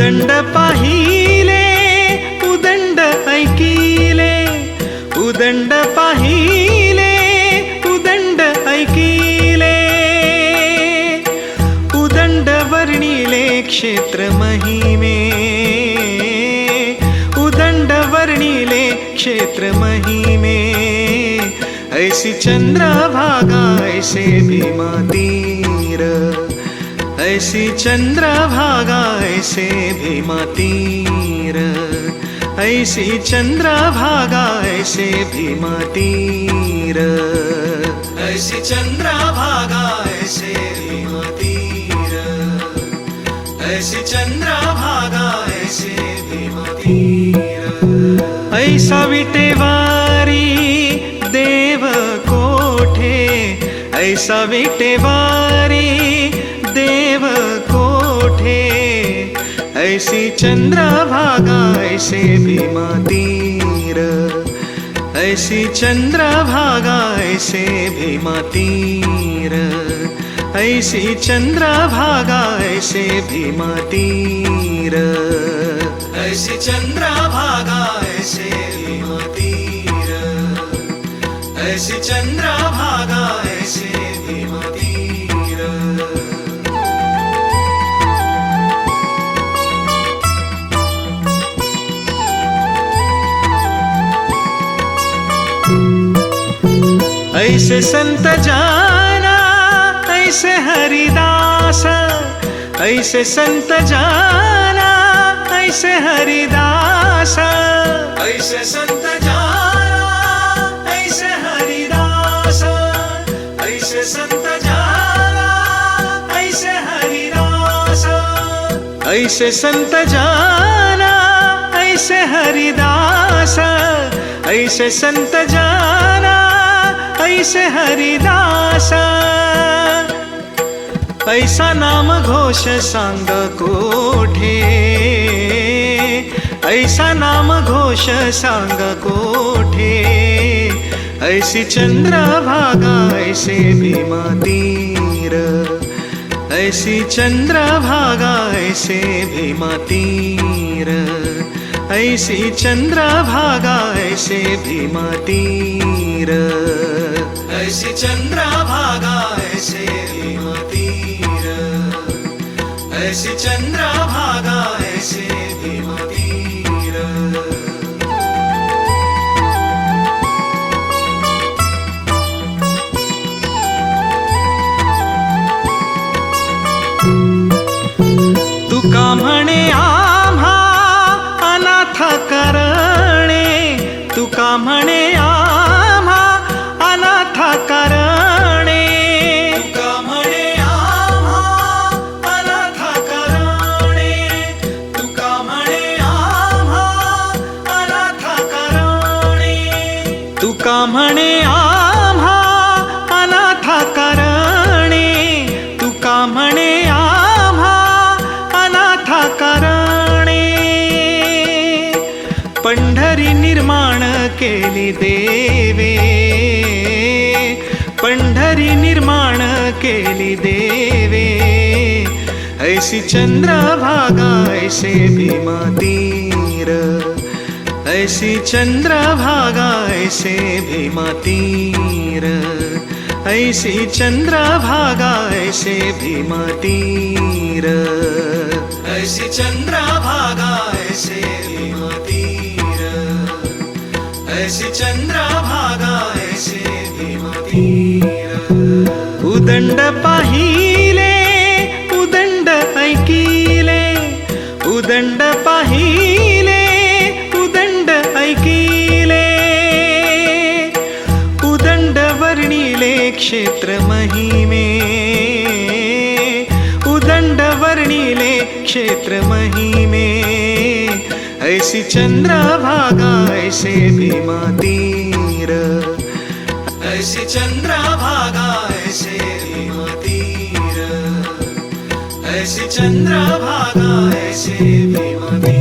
उदंड पाहिले उदंड ऐकिले उदंड पाहिले उदंड ऐकिले उदंड वर्णिले क्षेत्र महिमे उदंड वर्णिले क्षेत्र महिमे ऐसी चंद्रभागा ऐसे भीमा तीर ऐसी चंद्रभागा, ऐसे भीमा तीर ऐसी चंद्रभागा, ऐसे भीमा तीर ऐसी चंद्रभागा, ऐसे भीमा तीर ऐसी चंद्रभागा, ऐसे भीमा तीर ऐसा विटेवारी देव कोठे, ऐसा विटेवारी देव कोठे ऐसी चंद्रभागा ऐसे भीमा तीर ऐसी चंद्रभागा ऐसे भीमा तीर ऐसी चंद्रभागा ऐसे भीमा तीर ऐसी चंद्रभागा ऐसे भीमा तीर ऐसी चंद्रभागा ऐसे ऐसे संत जाना, ऐसे हरिदास, ऐसे संत जाना, ऐसे हरिदास, ऐसे संत जाना, ऐसे हरिदास, ऐसे संत जाना, ऐसे हरिदास, ऐसे संत जाना, ऐसे हरिदास, ऐसे संत जाना ऐसे हरिदास? ऐसा नाम घोष सांग कोठे? ऐसा नाम घोष सांग कोठे? ऐसी चंद्र भागा, ऐसे भीमा तीर। ऐसी चंद्रभागा ऐसे भीमा तीर। ऐसी चंद्र भागा, ऐसे भीमा तीर ऐसी चंद्रभागा ऐसे भीमा तीर ऐसी चंद्रभागा ऐसे भीमा तीर तुका म्हणे आम्हा का म्हणे आम्हा अनाथ करणे? तुका म्हणे आम्हा अनाथ करणे? पंढरी निर्माण केली देवे पंढरी निर्माण केली देवे. ऐसी चंद्रभागा ऐसे भीमा तीर ऐसी चंद्रभागा, ऐसे भीमा तीर ऐसी चंद्रभागा, ऐसे भीमा तीर ऐसी चंद्रभागा, ऐसे भीमा तीर ऐसी चंद्रभागा, ऐसे भीमा तीर उदंड पाहिले क्षेत्र महिमे। उदंड वर्णिले क्षेत्र महिमे। ऐसी चंद्रभागा ऐसे भीमा तीर ऐसी चंद्रभागा ऐसे भीमा तीर ऐसी चंद्रभागा ऐसे भीमा तीर